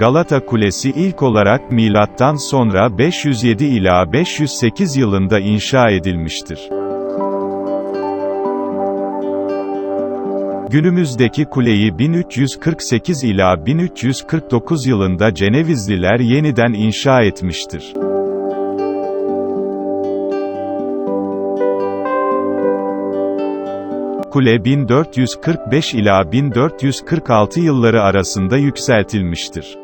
Galata Kulesi ilk olarak milattan sonra 507 ila 508 yılında inşa edilmiştir. Günümüzdeki kuleyi 1348 ila 1349 yılında Cenevizliler yeniden inşa etmiştir. Kule 1445 ila 1446 yılları arasında yükseltilmiştir.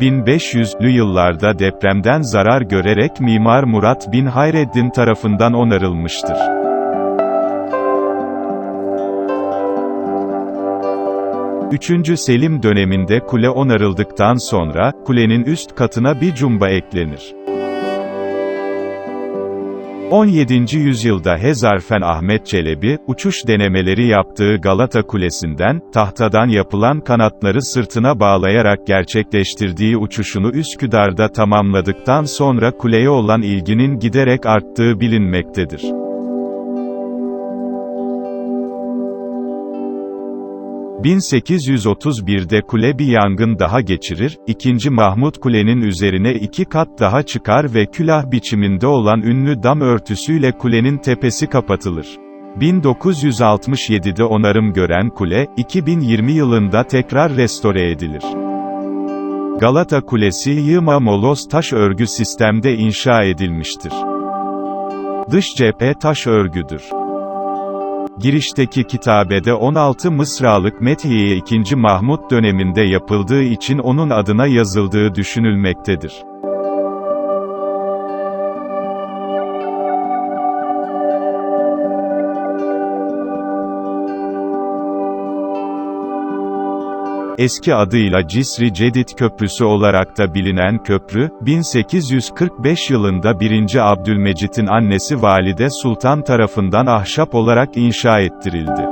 1500'lü yıllarda depremden zarar görerek Mimar Murat bin Hayreddin tarafından onarılmıştır. 3. Selim döneminde kule onarıldıktan sonra, kulenin üst katına bir cumba eklenir. 17. yüzyılda Hezarfen Ahmet Çelebi, uçuş denemeleri yaptığı Galata Kulesi'nden, tahtadan yapılan kanatları sırtına bağlayarak gerçekleştirdiği uçuşunu Üsküdar'da tamamladıktan sonra kuleye olan ilginin giderek arttığı bilinmektedir. ...1831'de kule bir yangın daha geçirir, 2. Mahmut kulenin üzerine iki kat daha çıkar ve külah biçiminde olan ünlü dam örtüsüyle kulenin tepesi kapatılır. 1967'de onarım gören kule, 2020 yılında tekrar restore edilir. Galata Kulesi yığma moloz taş örgü sistemde inşa edilmiştir. Dış cephe taş örgüdür. Girişteki kitabede 16 mısralık Methiye 2. Mahmut döneminde yapıldığı için onun adına yazıldığı düşünülmektedir. Eski adıyla Cisri Cedid Köprüsü olarak da bilinen köprü, 1845 yılında 1. Abdülmecit'in annesi Valide Sultan tarafından ahşap olarak inşa ettirildi.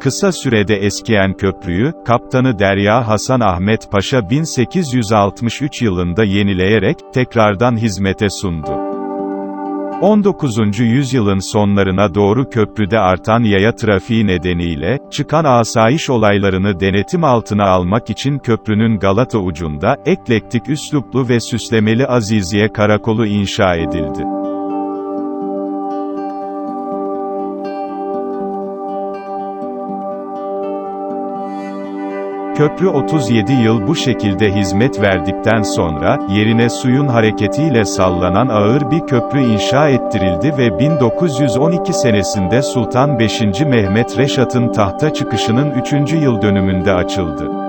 Kısa sürede eskiyen köprüyü, kaptanı Derya Hasan Ahmet Paşa 1863 yılında yenileyerek, tekrardan hizmete sundu. 19. yüzyılın sonlarına doğru köprüde artan yaya trafiği nedeniyle, çıkan asayiş olaylarını denetim altına almak için köprünün Galata ucunda, eklektik üsluplu ve süslemeli Aziziye Karakolu inşa edildi. Köprü 37 yıl bu şekilde hizmet verdikten sonra, yerine suyun hareketiyle sallanan ağır bir köprü inşa ettirildi ve 1912 senesinde Sultan 5. Mehmet Reşat'ın tahta çıkışının 3. yıl dönümünde açıldı.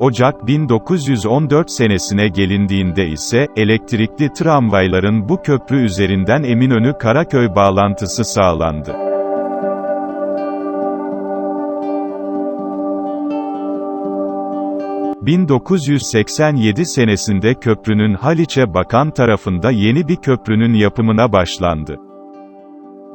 Ocak 1914 senesine gelindiğinde ise, elektrikli tramvayların bu köprü üzerinden Eminönü-Karaköy bağlantısı sağlandı. ...1987 senesinde köprünün Haliç'e bakan tarafında yeni bir köprünün yapımına başlandı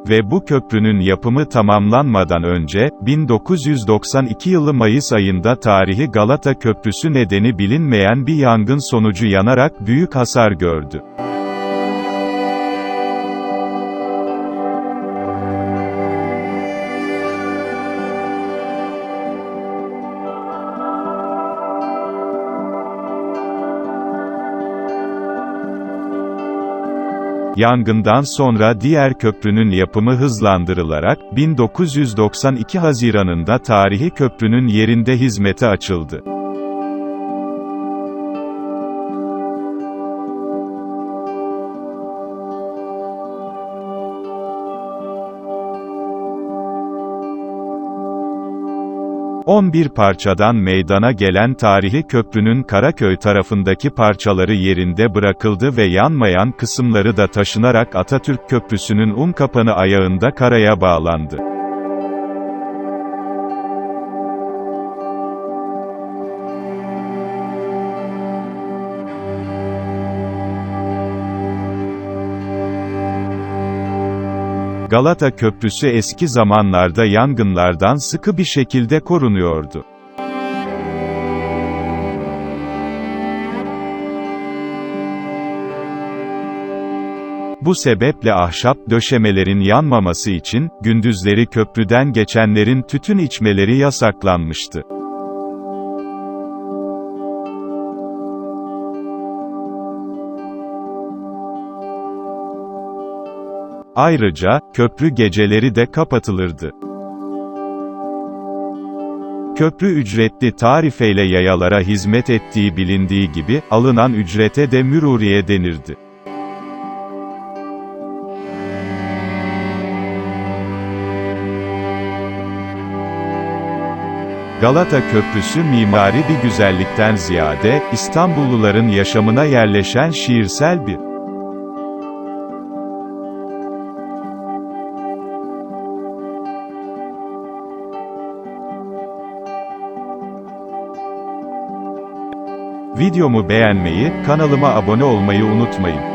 ve bu köprünün yapımı tamamlanmadan önce, 1992 yılı Mayıs ayında tarihi Galata Köprüsü nedeni bilinmeyen bir yangın sonucu yanarak büyük hasar gördü. Yangından sonra diğer köprünün yapımı hızlandırılarak, 1992 Haziran'ında tarihi köprünün yerinde hizmete açıldı. ...11 parçadan meydana gelen tarihi köprünün Karaköy tarafındaki parçaları yerinde bırakıldı ve yanmayan kısımları da taşınarak Atatürk Köprüsü'nün Unkapanı ayağında karaya bağlandı. Galata Köprüsü eski zamanlarda yangınlardan sıkı bir şekilde korunuyordu. Bu sebeple ahşap döşemelerin yanmaması için, gündüzleri köprüden geçenlerin tütün içmeleri yasaklanmıştı. Ayrıca, köprü geceleri de kapatılırdı. Köprü ücretli tarifeyle yayalara hizmet ettiği bilindiği gibi, alınan ücrete de müruriye denirdi. Galata Köprüsü mimari bir güzellikten ziyade, İstanbulluların yaşamına yerleşen şiirsel bir Videomu beğenmeyi, kanalıma abone olmayı unutmayın.